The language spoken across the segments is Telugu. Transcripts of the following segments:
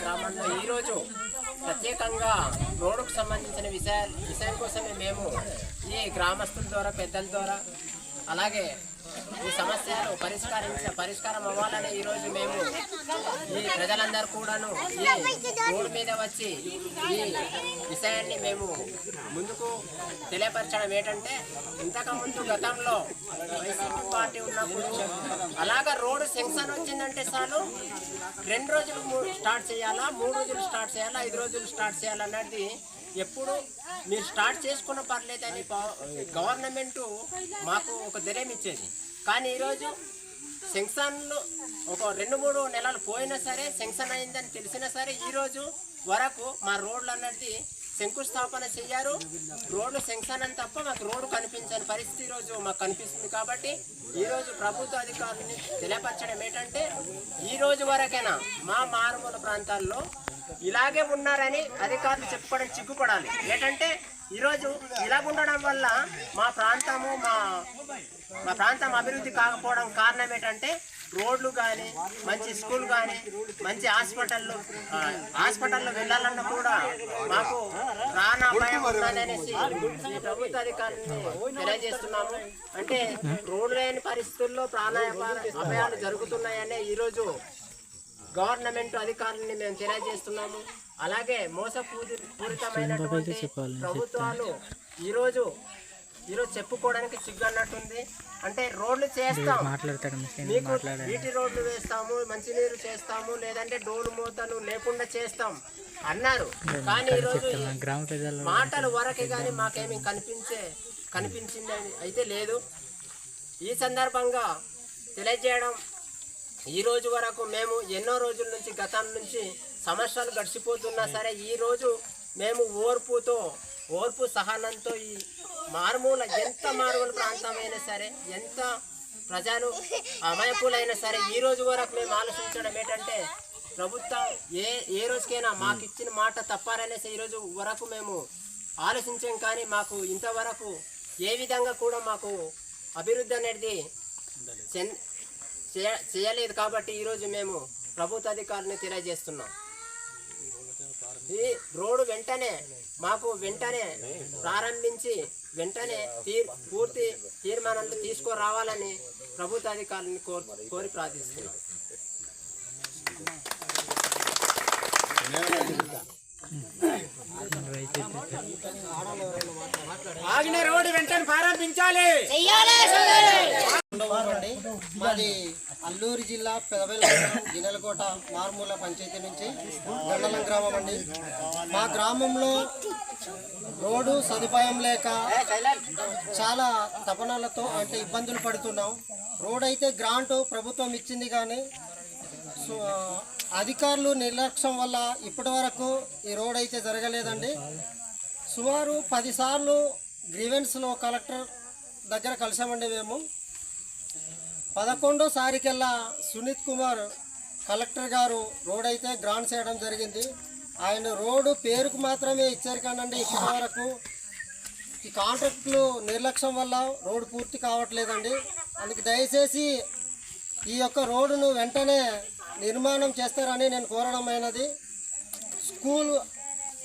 గ్రామంలో ఈరోజు ప్రత్యేకంగా రోడ్డుకు సంబంధించిన విషయాలు విషయం కోసమే మేము ఈ గ్రామస్తుల ద్వారా పెద్దల ద్వారా అలాగే ఈ సమస్యలు పరిష్కరించ పరిష్కారం అవ్వాలని ఈరోజు మేము ఈ ప్రజలందరూ కూడాను ఈ రోడ్డు మీద వచ్చి ఈ విషయాన్ని మేము ముందుకు తెలియపరచడం ఏంటంటే ఇంతకుముందు గతంలో వైసీపీ ఉన్నప్పుడు అలాగా రోడ్డు సెంక్షన్ వచ్చిందంటే చాలు. రెండు రోజులు స్టార్ట్ చేయాలా? మూడు రోజులు స్టార్ట్ చేయాలా? ఐదు రోజులు స్టార్ట్ చేయాలన్నది ఎప్పుడు మీరు స్టార్ట్ చేసుకున్న పర్లేదని పా- గవర్నమెంట్ మాకు ఒక ధైర్యం ఇచ్చేది. కానీ ఈరోజు సెంక్షన్లు ఒక రెండు మూడు నెలలు పోయినా సరే సెంక్షన్ అయిందని తెలిసినా సరే ఈరోజు వరకు మా రోడ్లు అన్నది శంకుస్థాపన చెయ్యారు. రోడ్లు సెంక్షన్ అని తప్ప మాకు రోడ్డు కనిపించని పరిస్థితి ఈరోజు మాకు కనిపిస్తుంది కాబట్టి ఈరోజు ప్రభుత్వ అధికారులని తెలియపరచడం ఏంటంటే ఈ రోజు వరకైనా మా మారుమూల ప్రాంతాల్లో ఇలాగే ఉన్నారని అధికారులు చెప్పుకోవడం చిక్కుపడాలి ఏంటంటే ఈరోజు ఇలా ఉండడం వల్ల మా ప్రాంతము మా మా ప్రాంతం అభివృద్ధి కాకపోవడం కారణం ఏంటంటే రోడ్లు కానీ మంచి స్కూల్ కానీ మంచి హాస్పిటల్లో హాస్పిటల్లో వెళ్ళాలన్నా కూడా మాకు ప్రాణాపాయం ఉన్నదనేసి ఈ ప్రభుత్వ అధికారులని తెలియజేస్తున్నాము. అంటే రోడ్లు లేని పరిస్థితుల్లో ప్రాణాపాయ అపాయాలు జరుగుతున్నాయనే ఈరోజు గవర్నమెంట్ అధికారులని మేము తెలియజేస్తున్నాము. అలాగే మోసపూరి పూరితమైనటువంటి ప్రభుత్వాలు ఈరోజు ఈరోజు చెప్పుకోవడానికి సిగ్గు అన్నట్టుంది అంటే రోడ్లు చేస్తాం. మీకు నీటి రోడ్లు వేస్తాము మంచినీరు చేస్తాము లేదంటే డోలు మూతలు లేకుండా చేస్తాం అన్నారు. కానీ ఈరోజు గ్రామ ప్రజలు మాటలు వరకే కానీ మాకేమీ కనిపించే కనిపించింది అయితే లేదు. ఈ సందర్భంగా తెలియజేయడం ఈ రోజు వరకు మేము ఎన్నో రోజుల నుంచి గతం నుంచి సంవత్సరాలు గడిచిపోతున్నా సరే ఈ రోజు మేము ఓర్పుతో ఓర్పు సహనంతో ఈ మారుమూల ఎంత మారుమూల ప్రాంతమైనా సరే ఎంత ప్రజలు అమాయకులైనా సరే ఈ రోజు వరకు మేము ఆలోచించడం ఏంటంటే ప్రభుత్వం ఏ ఏ రోజుకైనా మాకు ఇచ్చిన మాట తప్పారనేసి ఈ రోజు వరకు మేము ఆలోచించాం కానీ మాకు ఇంతవరకు ఏ విధంగా కూడా మాకు అభివృద్ధి అనేది చేయలేదు కాబట్టి ఈరోజు మేము ప్రభుత్వ అధికారులను తెలియజేస్తున్నాం. ఈ రోడ్డు వెంటనే మాకు వెంటనే ప్రారంభించి వెంటనే తీర్ పూర్తి తీర్మానాలు తీసుకురావాలని ప్రభుత్వ అధికారులను కోరి కోరి ప్రార్థిస్తున్నాం. ఆగిన రోడ్డు వెంటనే ప్రారంభించాలి. మాది అల్లూరి జిల్లా పెదవేల గిన్నెలకోట మారుమూల పంచాయతీ నుంచి గండలం గ్రామం అండి. మా గ్రామంలో రోడ్డు సదుపాయం లేక చాలా తపనలతో అంటే ఇబ్బందులు పడుతున్నాం. రోడ్ అయితే గ్రాంట్ ప్రభుత్వం ఇచ్చింది కానీ సో అధికారులు నిర్లక్ష్యం వల్ల ఇప్పటి వరకు ఈ రోడ్ అయితే జరగలేదండి. సుమారు పదిసార్లు గ్రీవెన్స్లో కలెక్టర్ దగ్గర కలిసామండి మేము. పదకొండోసారికల్లా సునీత్ కుమార్ కలెక్టర్ గారు రోడ్ అయితే గ్రాంట్ చేయడం జరిగింది. ఆయన రోడ్డు పేరుకు మాత్రమే ఇచ్చారు కానండి ఇప్పటి వరకు. ఈ కాంట్రాక్టులు నిర్లక్ష్యం వల్ల రోడ్డు పూర్తి కావట్లేదండి. అందుకు దయచేసి ఈ యొక్క రోడ్డును వెంటనే నిర్మాణం చేస్తారని నేను కోరడమైనది స్కూల్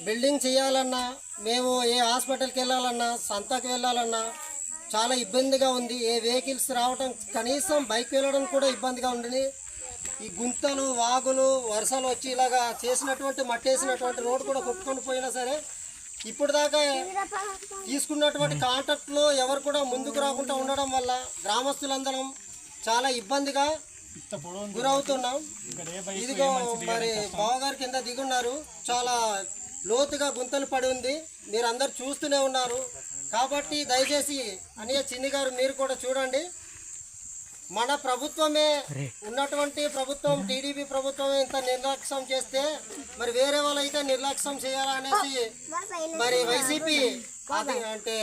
బిల్డింగ్ చేయాలన్నా మేము ఏ హాస్పిటల్కి వెళ్ళాలన్నా సంతకు వెళ్ళాలన్నా చాలా ఇబ్బందిగా ఉంది. ఏ వెహికల్స్ రావటం కనీసం బైక్ వెళ్ళడం కూడా ఇబ్బందిగా ఉంది ఈ గుంతలు వాగులు వర్షాలు వచ్చి ఇలాగా చేసినటువంటి మట్టేసినటువంటి రోడ్డు కూడా కొట్టుకొని పోయినా సరే ఇప్పుడు దాకా తీసుకున్నటువంటి కాంట్రాక్ట్లో ఎవరు కూడా ముందుకు రాకుండా ఉండడం వల్ల గ్రామస్తులందరం చాలా ఇబ్బందిగా గురవుతున్నాం. ఇదిగో మరి బావగారు కింద దిగున్నారు. చాలా లోతుగా గుంతలు పడి ఉంది. మీరు అందరు చూస్తూనే ఉన్నారు. కాబట్టి దయచేసి అనియ చిన్ని గారు మీరు కూడా చూడండి. మన ప్రభుత్వమే ఉన్నటువంటి ప్రభుత్వం టీడీపీ ప్రభుత్వమే ఇంత నిర్లక్ష్యం చేస్తే మరి వేరే వాళ్ళు అయితే నిర్లక్ష్యం చేయాలనేసి మరి వైసీపీ అంటే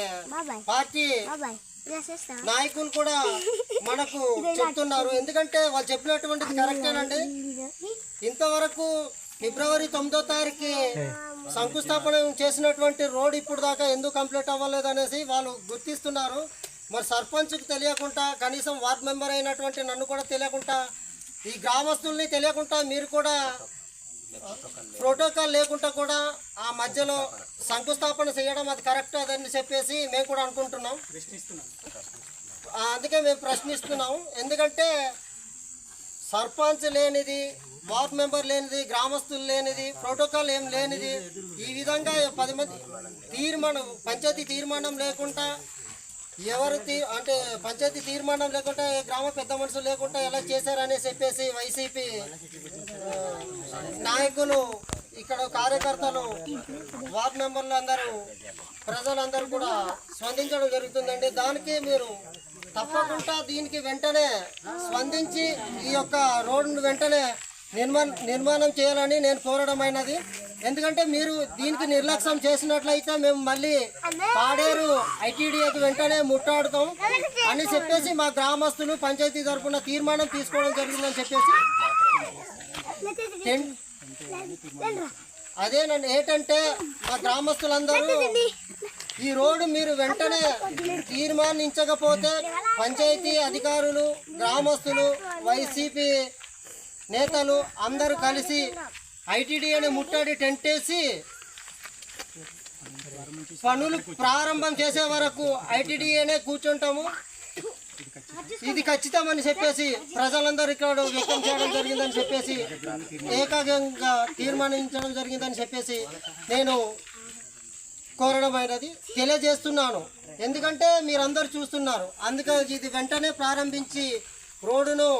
పార్టీ నాయకులు కూడా మనకు చెప్తున్నారు. ఎందుకంటే వాళ్ళు చెప్పినటువంటిది కరెక్టేనండి ఇంతవరకు ఫిబ్రవరి తొమ్మిదో తారీఖు శంకుస్థాపన చేసినటువంటి రోడ్ ఇప్పుడు దాకా ఎందుకు కంప్లీట్ అవ్వలేదు అనేసి వాళ్ళు గుర్తిస్తున్నారు. మరి సర్పంచ్కి తెలియకుండా కనీసం వార్డ్ మెంబర్ అయినటువంటి నన్ను కూడా తెలియకుండా ఈ గ్రామస్తుల్ని తెలియకుండా మీరు కూడా ప్రోటోకాల్ లేకుండా కూడా ఆ మధ్యలో శంకుస్థాపన చేయడం అది కరెక్ట్ అదని చెప్పేసి మేము కూడా అనుకుంటున్నాం. అందుకే మేము ప్రశ్నిస్తున్నాం. ఎందుకంటే సర్పంచ్ లేనిది వార్డ్ మెంబర్ లేనిది గ్రామస్తులు లేనిది ప్రోటోకాల్ ఏం లేనిది ఈ విధంగా పది మంది తీర్మానం పంచాయతీ తీర్మానం లేకుండా ఎవరు అంటే పంచాయతీ తీర్మానం లేకుండా గ్రామ పెద్ద మనుషులు లేకుండా ఎలా చేశారని చెప్పేసి వైసీపీ నాయకులు ఇక్కడ కార్యకర్తలు వార్డ్ మెంబర్లు అందరూ ప్రజలందరూ కూడా స్పందించడం జరుగుతుందండి. దానికి మీరు తప్పకుండా దీనికి వెంటనే స్పందించి ఈ యొక్క రోడ్డును వెంటనే నిర్మాణ నిర్మాణం చేయాలని నేను కోరడం అయినది ఎందుకంటే మీరు దీనికి నిర్లక్ష్యం చేసినట్లయితే మేము మళ్ళీ పాడేరు ఐటీడీఏకి వెంటనే ముట్టాడుతాం అని చెప్పేసి మా గ్రామస్తులు పంచాయతీ తరఫున తీర్మానం తీసుకోవడం జరిగిందని చెప్పేసి. అదే అదేనండి ఏంటంటే మా గ్రామస్తులందరూ ఈ రోడ్డు మీరు వెంటనే తీర్మానించకపోతే పంచాయతీ అధికారులు గ్రామస్తులు వైసీపీ నేతలు అందరూ కలిసి ఐటీడీఏని ముట్టడి టెంట్ వేసి పనులు ప్రారంభం చేసే వరకు ఐటీడీఏనే కూర్చుంటాము. ఇది ఖచ్చితమని చెప్పేసి ప్రజలందరూ ఇక్కడ వ్యక్తం చేయడం జరిగిందని చెప్పేసి ఏకాగ్రంగా తీర్మానించడం జరిగిందని చెప్పేసి నేను కోరడమైనది తెలియజేస్తున్నాను. ఎందుకంటే మీరందరూ చూస్తున్నారు. అందుకని ఇది వెంటనే ప్రారంభించి రోడ్డును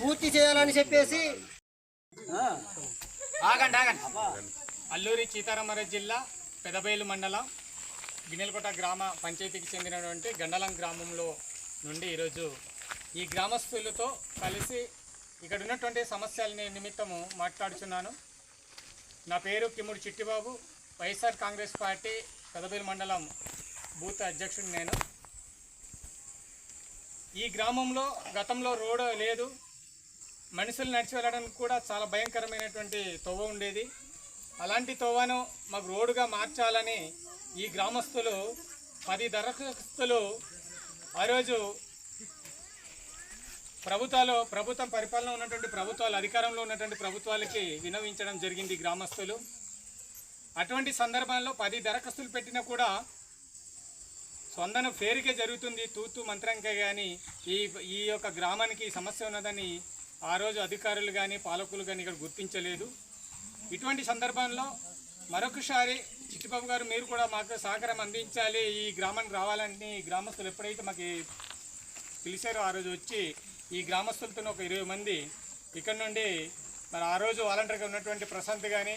పూర్తి చేయాలని చెప్పేసి ఆగండి ఆగండి. అల్లూరి సీతారామరాజు జిల్లా పెదబయలు మండలం గిన్నెలకోట గ్రామ పంచాయతీకి చెందినటువంటి గండలం గ్రామంలో నుండి ఈరోజు ఈ గ్రామస్తులతో కలిసి ఇక్కడ ఉన్నటువంటి సమస్యలని నిమిత్తము మాట్లాడుచున్నాను. నా పేరు Kimmudu Chittibabu. YSR Congress party Pedabelu మండలం బూత్ అధ్యక్షుడు నేను. ఈ గ్రామంలో గతంలో రోడ్ లేదు మనుషులు నడిచి వెళ్ళడానికి కూడా చాలా భయంకరమైనటువంటి తోవ ఉండేది. అలాంటి తోవను మాకు రోడ్డుగా మార్చాలని ఈ గ్రామస్తులు పది దరఖాస్తులు ఆ రోజు ప్రభుత్వాలు ప్రభుత్వం పరిపాలన ఉన్నటువంటి ప్రభుత్వాలు అధికారంలో ఉన్నటువంటి ప్రభుత్వాలకి వినవించడం జరిగింది గ్రామస్తులు. అటువంటి సందర్భంలో పది దరఖాస్తులు పెట్టినా కూడా సొందన ఫేరికే జరుగుతుంది. తూతు మంత్రంకే కానీ ఈ ఈ యొక్క గ్రామానికి ఈ సమస్య ఉన్నదని ఆ రోజు అధికారులు కానీ పాలకులు కానీ ఇక్కడ గుర్తించలేదు. ఇటువంటి సందర్భంలో మరొకసారి చిట్టిబాబు గారు మీరు కూడా మాకు సహకారం అందించాలి. ఈ గ్రామానికి రావాలని ఈ గ్రామస్తులు ఎప్పుడైతే మాకు పిలిచారో ఆ రోజు వచ్చి ఈ గ్రామస్తులతో ఒక ఇరవై మంది ఇక్కడ నుండి మరి ఆ రోజు వాలంటీర్గా ఉన్నటువంటి ప్రశాంత్ కానీ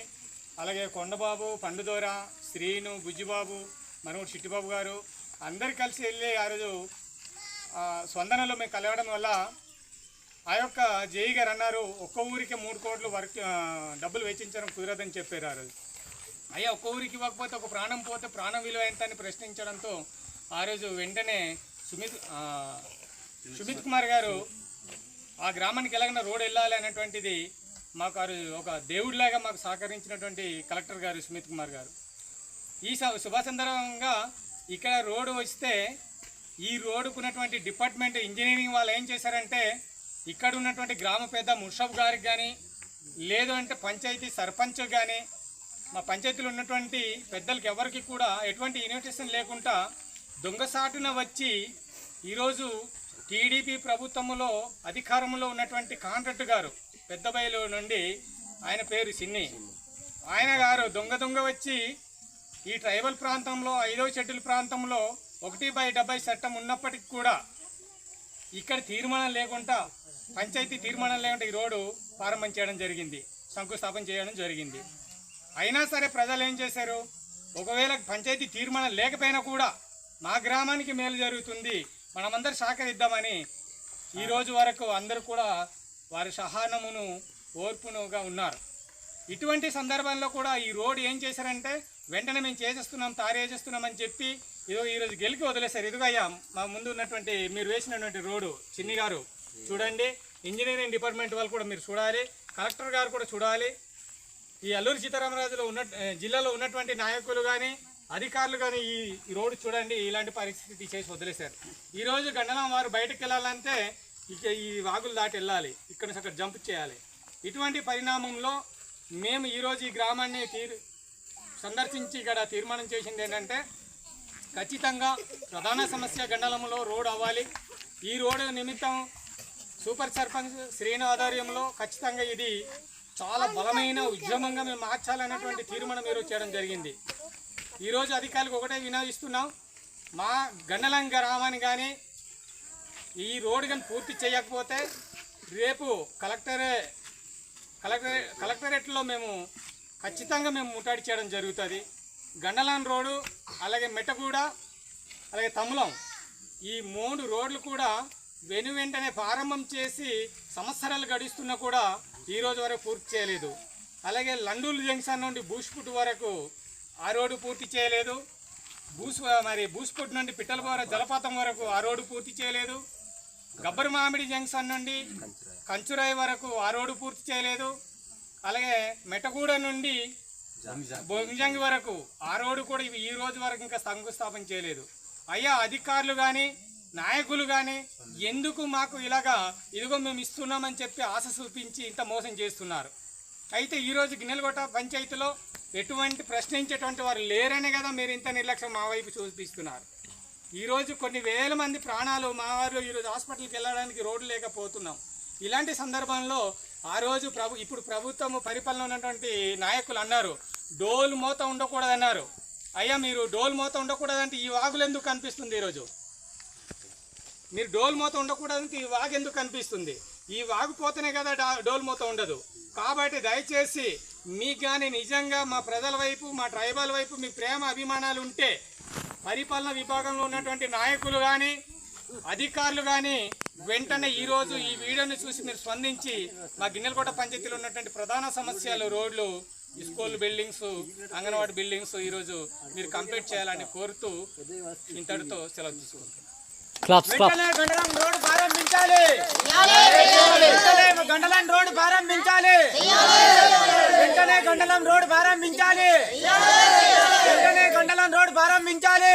అలాగే కొండబాబు పండుదోర శ్రీను బుజ్జిబాబు మనవుడు చిట్టిబాబు గారు అందరు కలిసి వెళ్ళి ఆ రోజు ఆ, స్పందనలో మేము కలవడం వల్ల ఆ యొక్క జేఈ గారు అన్నారు ఒక్క ఊరికి మూడు కోట్లు వర్క్ డబ్బులు వెచ్చించడం కుదరదని చెప్పారు ఆ రోజు. అయ్యా ఒక్క ఊరికి ఇవ్వకపోతే ఒక ప్రాణం పోతే ప్రాణం విలువ ఎంత అని ప్రశ్నించడంతో ఆ రోజు వెంటనే సుమిత్ సుమిత్ కుమార్ గారు ఆ గ్రామానికి ఎలాగైనా రోడ్ వెళ్ళాలి అనేటువంటిది మాకు ఆ రోజు ఒక దేవుడిలాగా మాకు సహకరించినటువంటి కలెక్టర్ గారు సుమిత్ కుమార్ గారు. ఈ స- శుభ సందర్భంగా ఇక్కడ రోడ్డు వస్తే ఈ రోడ్డుకున్నటువంటి డిపార్ట్మెంట్ ఇంజనీరింగ్ వాళ్ళు ఏం చేశారంటే ఇక్కడ ఉన్నటువంటి గ్రామ పెద్ద ముషఫ్ గారికి కానీ లేదు అంటే పంచాయతీ సర్పంచ్ కానీ మా పంచాయతీలో ఉన్నటువంటి పెద్దలకి ఎవరికి కూడా ఎటువంటి ఇన్విటేషన్ లేకుండా దొంగసాటున వచ్చి ఈరోజు టీడీపీ ప్రభుత్వంలో అధికారంలో ఉన్నటువంటి కాంట్రాక్ట్ గారు పెద్దబయలు నుండి ఆయన పేరు సిన్ని. ఆయన గారు దొంగ దొంగ వచ్చి ఈ ట్రైబల్ ప్రాంతంలో ఐదవ షెడ్యూల్ ప్రాంతంలో ఒకటి బై డెబ్బై చట్టం ఉన్నప్పటికీ కూడా ఇక్కడ తీర్మానం లేకుండా పంచాయతీ తీర్మానం లేకుండా ఈ రోడ్డు ప్రారంభం చేయడం జరిగింది. శంకుస్థాపన చేయడం జరిగింది. అయినా సరే ప్రజలు ఏం చేశారు? ఒకవేళ పంచాయతీ తీర్మానం లేకపోయినా కూడా మా గ్రామానికి మేలు జరుగుతుంది. మనమందరం సహకరిద్దామని ఈ రోజు వరకు అందరూ కూడా వారి సహనమును ఓర్పునుగా ఉన్నారు. ఇటువంటి సందర్భంలో కూడా ఈ రోడ్ ఏం చేశారంటే వెంటనే మేము చేసేస్తున్నాం తారేసేస్తున్నాం అని చెప్పి ఇదో ఈరోజు గెలికి వదిలేశారు. ఇదిగయ్యా మా ముందు ఉన్నటువంటి మీరు వేసినటువంటి రోడ్డు చిన్ని గారు చూడండి ఇంజనీరింగ్ డిపార్ట్మెంట్ వాళ్ళు కూడా మీరు చూడాలి కలెక్టర్ గారు కూడా చూడాలి. ఈ అల్లూరి సీతారామరాజులో ఉన్న జిల్లాలో ఉన్నటువంటి నాయకులు కానీ అధికారులు కానీ ఈ రోడ్డు చూడండి ఇలాంటి పరిస్థితి చేసి వదిలేశారు. ఈరోజు గండలం వారు బయటకు వెళ్ళాలంటే ఇక ఈ వాగులు దాటి వెళ్ళాలి. ఇక్కడ నుంచి అక్కడ జంప్ చేయాలి. ఇటువంటి పరిణామంలో మేము ఈరోజు ఈ గ్రామాన్ని తీరు సందర్శించి ఇక్కడ తీర్మానం చేసింది ఏంటంటే ఖచ్చితంగా ప్రధాన సమస్య గండలంలో రోడ్ అవ్వాలి. ఈ రోడ్డు నిమిత్తం సూపర్ సర్పంచ్ శ్రీను ఆధ్వర్యంలో ఖచ్చితంగా ఇది చాలా బలమైన ఉద్యమంగా మేము మార్చాలనేటువంటి తీర్మానం ఈరోజు చేయడం జరిగింది. ఈరోజు అధికారులకు ఒకటే వినాయిస్తున్నాం మా గండలం గ్రామాన్ని కానీ ఈ రోడ్డు కానీ పూర్తి చేయకపోతే రేపు కలెక్టరే కలెక్టర్ కలెక్టరేట్లో మేము ఖచ్చితంగా మేము ముట్టాడి చేయడం జరుగుతుంది. గండలాన్ రోడ్డు అలాగే మెట్టగూడ అలాగే తమ్ములం ఈ మూడు రోడ్లు కూడా వెను వెంటనే ప్రారంభం చేసి సంవత్సరాలు గడుస్తున్నా కూడా ఈ రోజు వరకు పూర్తి చేయలేదు. అలాగే లండూలు జంక్షన్ నుండి బూష్పుట్ వరకు ఆ రోడ్డు పూర్తి చేయలేదు. బూస్ మరి బూస్పుట్ నుండి పిట్టలపోర జలపాతం వరకు ఆ రోడ్డు పూర్తి చేయలేదు. గబ్బర్ మామిడి జంక్షన్ నుండి కంచురాయి వరకు ఆ రోడ్డు పూర్తి చేయలేదు. అలాగే మెటగూడ నుండి బొంజంగి వరకు ఆ రోడ్డు కూడా ఈ రోజు వరకు ఇంకా శంకుస్థాపన చేయలేదు. అయ్యా అధికారులు కానీ నాయకులు కానీ ఎందుకు మాకు ఇలాగా ఇదిగో మేము ఇస్తున్నామని చెప్పి ఆశ చూపించి ఇంత మోసం చేస్తున్నారు? అయితే ఈరోజు గిన్నెలగొట్ట పంచాయతీలో ఎటువంటి ప్రశ్నించేటువంటి వారు లేరనే కదా మీరు ఇంత నిర్లక్ష్యం మా వైపు చూపిస్తున్నారు. ఈరోజు కొన్ని వేల మంది ప్రాణాలు మా వారు ఈరోజు హాస్పిటల్కి వెళ్ళడానికి రోడ్డు లేకపోతున్నాం. ఇలాంటి సందర్భంలో ఆ రోజు ప్రభు ఇప్పుడు ప్రభుత్వం పరిపాలన ఉన్నటువంటి నాయకులు అన్నారు డోలు మోత ఉండకూడదన్నారు. అయ్యా మీరు డోల్ మోత ఉండకూడదంటే ఈ వాగులు ఎందుకు కనిపిస్తుంది ఈరోజు మీరు డోల్ మూత ఉండకూడదంటే ఈ వాగు ఎందుకు కనిపిస్తుంది? ఈ వాగు పోతేనే కదా డోల్ మూత ఉండదు. కాబట్టి దయచేసి మీకు కానీ నిజంగా మా ప్రజల వైపు మా ట్రైబల్ వైపు మీ ప్రేమ అభిమానాలు ఉంటే పరిపాలన విభాగంలో ఉన్నటువంటి నాయకులు కానీ అధికారులు కానీ వెంటనే ఈరోజు ఈ వీడియోని చూసి మీరు స్పందించి మా గిన్నెలకోట పంచాయతీలో ఉన్నటువంటి ప్రధాన సమస్యలు రోడ్లు స్కూల్ బిల్డింగ్స్ అంగన్వాడీ బిల్డింగ్స్ ఈరోజు మీరు కంప్లీట్ చేయాలని కోరుతూ ఇంతటితో సెలవు తీసుకుంటున్నాను. వెంటనే గండలం రోడ్డు ప్రారంభించాలి. గండలం రోడ్డు ప్రారంభించాలి. వెంటనే గండలం రోడ్డు ప్రారంభించాలి. వెంటనే గండలం రోడ్డు ప్రారంభించాలి.